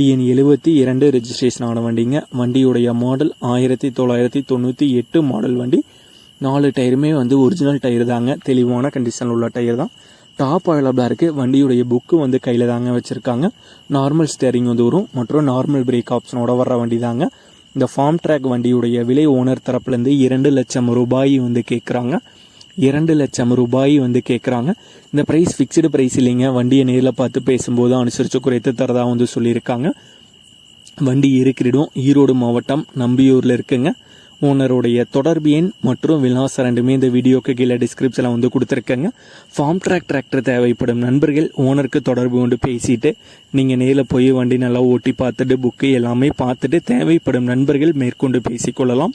TN எழுபத்தி இரண்டு registration ஆன வண்டிங்க. வண்டியுடைய மாடல் ஆயிரத்தி தொள்ளாயிரத்தி தொண்ணூற்றி எட்டு மாடல் வண்டி. நாலு டயருமே வந்து ஒரிஜினல் டயர் தாங்க. தெளிவான கண்டிஷனில் உள்ள டயர் தான். டாப் அவைலபிளாக இருக்குது வண்டியுடைய புக்கு வந்து கையில் தாங்க வச்சுருக்காங்க. நார்மல் ஸ்டேரிங் வந்து வரும். மற்றும் நார்மல் பிரேக் ஆப்ஷனோட வர்ற வண்டி தாங்க. இந்த ஃபார்ம் ட்ராக் வண்டியுடைய விலை ஓனர் தரப்புலேருந்து இரண்டு லட்சம் ரூபாய் வந்து கேட்குறாங்க இரண்டு லட்சம் ரூபாய் வந்து கேட்குறாங்க இந்த ப்ரைஸ் ஃபிக்ஸ்டு ப்ரைஸ் இல்லைங்க. வண்டியை நேரில் பார்த்து பேசும்போது அனுசரித்து குறைத்து தரதாக வந்து சொல்லியிருக்காங்க. வண்டி இருக்கிற இடம் ஈரோடு மாவட்டம் நம்பியூரில் இருக்குங்க. ஓனருடைய தொடர்பு எண் மற்றும் விலாசம் ரெண்டுமே இந்த வீடியோக்கு கீழே டிஸ்கிரிப்ஷனில் வந்து கொடுத்துருக்கேங்க. ஃபார்ம் ட்ராக் டிராக்டர் தேவைப்படும் நண்பர்கள் ஓனருக்கு தொடர்பு கொண்டு பேசிட்டு நீங்கள் நேரில் போய் வண்டி நல்லா ஓட்டி பார்த்துட்டு புக்கு எல்லாமே பார்த்துட்டு தேவைப்படும் நண்பர்கள் மேற்கொண்டு பேசிக்கொள்ளலாம்.